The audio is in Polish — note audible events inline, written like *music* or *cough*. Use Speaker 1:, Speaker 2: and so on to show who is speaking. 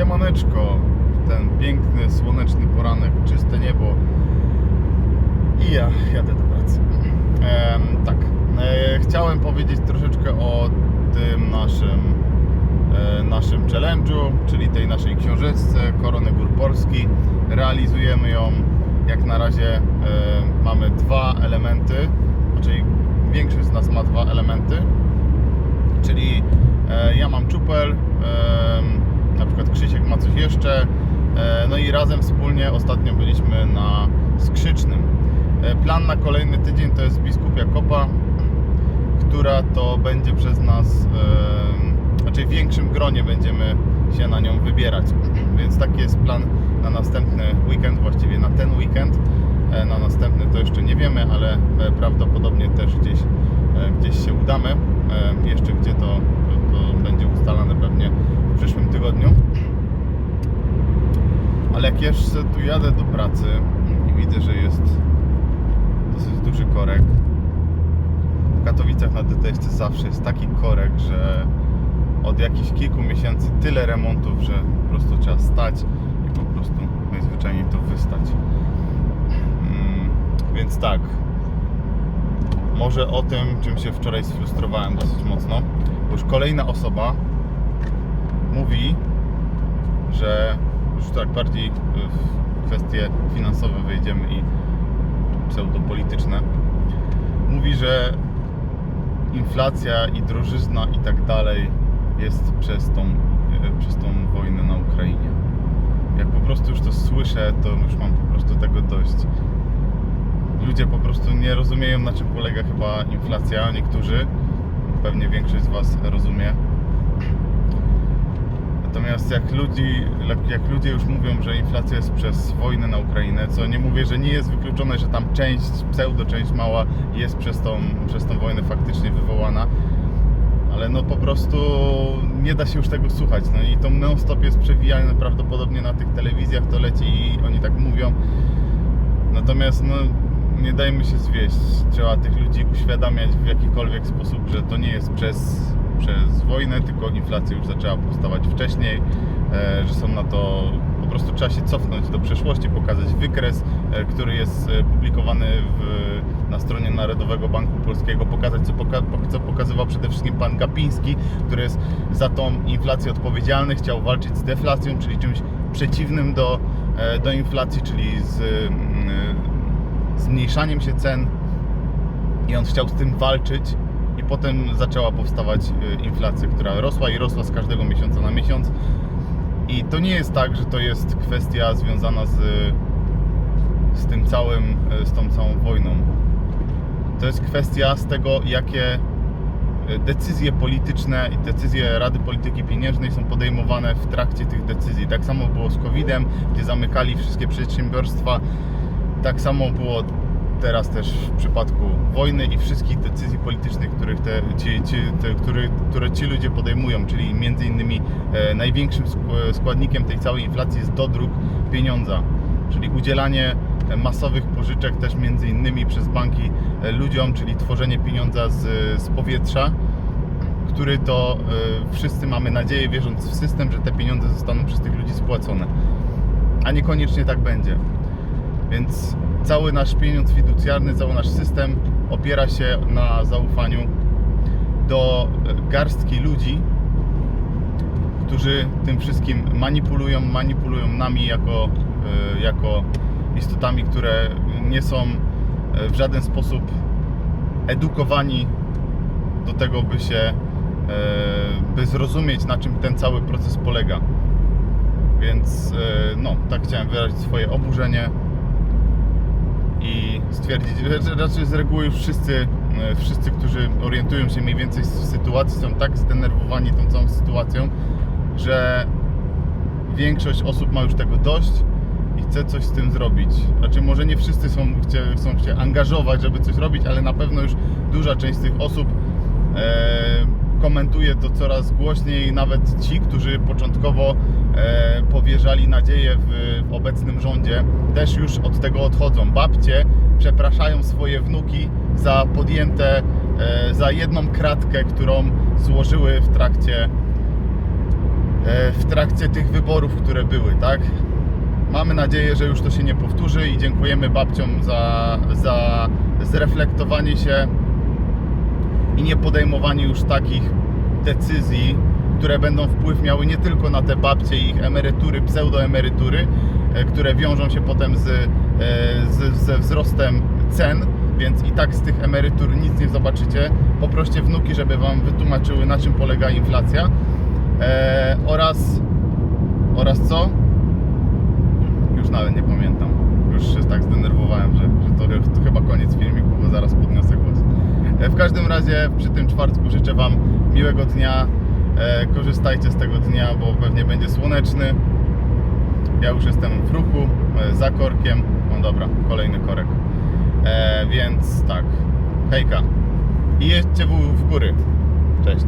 Speaker 1: Siemaneczko, ten piękny, słoneczny poranek, czyste niebo. I ja jadę do pracy. Em, tak, e, chciałem powiedzieć troszeczkę o tym naszym, e, naszym challenge'u, czyli tej naszej książeczce Korony Gór Polski. Realizujemy ją, jak na razie e, mamy dwa elementy, czyli większość z nas ma dwa elementy, czyli e, ja mam czupel, em, na przykład Krzysiek ma coś jeszcze, e, no i razem wspólnie ostatnio byliśmy na Skrzycznym. E, Plan na kolejny tydzień to jest Biskupia Kopa, która to będzie przez nas, em, znaczy w większym gronie będziemy się na nią wybierać, *clears throat* więc taki jest plan na następny weekend, właściwie na ten weekend. E, Na następny to jeszcze nie wiemy, ale e, prawdopodobnie też gdzieś, e, gdzieś się udamy. E, Jeszcze gdzie to, to, będzie ustalane pewnie przyszłym tygodniu. Ale jak jeszcze tu jadę do pracy i widzę, że jest dosyć duży korek. W Katowicach na DTS zawsze jest taki korek, że od jakichś kilku miesięcy tyle remontów, że po prostu trzeba stać i po prostu najzwyczajniej to wystać. Mm, Więc tak. Może o tym, czym się wczoraj sfrustrowałem dosyć mocno. Bo już kolejna osoba mówi, że już tak bardziej w kwestie finansowe wejdziemy i pseudopolityczne. Mówi, że inflacja i drożyzna i tak dalej jest przez tą, przez tą wojnę na Ukrainie. Jak po prostu już to słyszę, to już mam po prostu tego dość. Ludzie po prostu nie rozumieją, na czym polega chyba inflacja. Niektórzy, pewnie większość z Was rozumie. Natomiast jak, ludzi, jak ludzie już mówią, że inflacja jest przez wojnę na Ukrainę, co nie mówię, że nie jest wykluczone, że tam część, pseudo część mała jest przez tą, przez tą wojnę faktycznie wywołana, ale no po prostu nie da się już tego słuchać. No i to non-stop jest przewijane prawdopodobnie na tych telewizjach, to leci i oni tak mówią. Natomiast no nie dajmy się zwieść. Trzeba tych ludzi uświadamiać w jakikolwiek sposób, że to nie jest przez, przez wojnę, tylko inflacja już zaczęła powstawać wcześniej, e, że są na to po prostu trzeba się cofnąć do przeszłości, pokazać wykres, e, który jest e, publikowany w, na stronie Narodowego Banku Polskiego, pokazać co, poka, co pokazywał przede wszystkim pan Gapiński, który jest za tą inflację odpowiedzialny, chciał walczyć z deflacją, czyli czymś przeciwnym do, do inflacji, czyli z zmniejszaniem się cen i on chciał z tym walczyć potem zaczęła powstawać y, inflacja, która rosła i rosła z każdego miesiąca na miesiąc i to nie jest tak, że to jest kwestia związana z, z tym całym, y, z tą całą wojną. To jest kwestia z tego, jakie y, decyzje polityczne i decyzje Rady Polityki Pieniężnej są podejmowane w trakcie tych decyzji. Tak samo było z COVID-em, gdzie zamykali wszystkie przedsiębiorstwa. Tak samo było teraz też w przypadku wojny i wszystkich decyzji politycznych, których te, ci, ci, te, które, które ci ludzie podejmują, czyli między innymi e, największym sk- składnikiem tej całej inflacji jest dodruk pieniądza, czyli udzielanie masowych pożyczek też między innymi przez banki e, ludziom, czyli tworzenie pieniądza z, z powietrza, który to e, wszyscy mamy nadzieję, wierząc w system, że te pieniądze zostaną przez tych ludzi spłacone. A niekoniecznie tak będzie. Więc cały nasz pieniądz fiducjarny, cały nasz system opiera się na zaufaniu do e, garstki ludzi, którzy tym wszystkim manipulują, manipulują nami jako, e, jako istotami, które nie są e, w żaden sposób edukowani do tego, by się, by zrozumieć, na czym ten cały proces polega. Więc no, tak chciałem wyrazić swoje oburzenie i stwierdzić, raczej z reguły już wszyscy, e, wszyscy, którzy orientują się mniej więcej w sytuacji, są tak zdenerwowani tą całą sytuacją, że większość osób ma już tego dość i chce coś z tym zrobić. Znaczy może nie wszyscy są, chcie, chcą się angażować, żeby coś robić, ale na pewno już duża część z tych osób e, komentuje to coraz głośniej, nawet ci, którzy początkowo e, powierzali nadzieję w, w obecnym rządzie, też już od tego odchodzą. Babcie przepraszają swoje wnuki za podjęte, e, za jedną kratkę, którą złożyły w trakcie e, w trakcie tych wyborów, które były, tak? Mamy nadzieję, że już to się nie powtórzy i dziękujemy babciom za, za zreflektowanie się i nie podejmowanie już takich decyzji, które będą wpływ miały nie tylko na te babcie i ich emerytury, pseudoemerytury, e, które wiążą się potem z, e, z, ze wzrostem cen, więc i tak z tych emerytur nic nie zobaczycie. Poproście wnuki, żeby Wam wytłumaczyły, na czym polega inflacja e, oraz, oraz co? Już nawet nie pamiętam. Już się tak zdenerwowałem, że, że to, to chyba koniec filmiku, bo zaraz podniosę W każdym razie przy tym czwartku życzę Wam miłego dnia. E, Korzystajcie z tego dnia, bo pewnie będzie słoneczny. Ja już jestem w ruchu, e, za korkiem. No dobra, kolejny korek. E, więc tak, hejka. I jedźcie w, w góry. Cześć.